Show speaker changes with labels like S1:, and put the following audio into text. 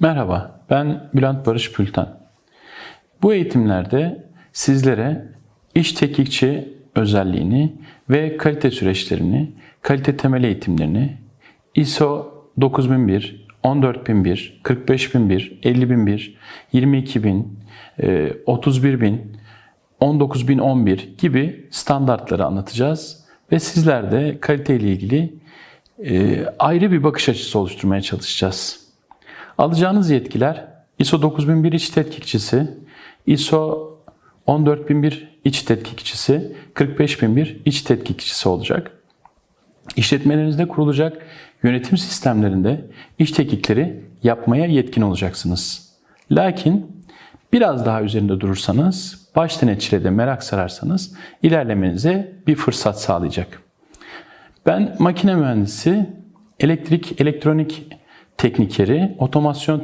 S1: Merhaba, ben Bülent Barış Pülten. Bu eğitimlerde sizlere iş teknikçi özelliğini ve kalite süreçlerini, kalite temel eğitimlerini, ISO 9001, 14001, 45001, 50001, 22000, e, 31000, 19011 gibi standartları anlatacağız ve sizler de kalite ile ilgili e, ayrı bir bakış açısı oluşturmaya çalışacağız. Alacağınız yetkiler ISO 9001 iç tetkikçisi, ISO 14001 iç tetkikçisi, 45001 iç tetkikçisi olacak. İşletmelerinizde kurulacak yönetim sistemlerinde iş tetkikleri yapmaya yetkin olacaksınız. Lakin biraz daha üzerinde durursanız, baş denetçiliğe de merak sararsanız ilerlemenize bir fırsat sağlayacak. Ben makine mühendisi, elektrik, elektronik teknikeri, otomasyon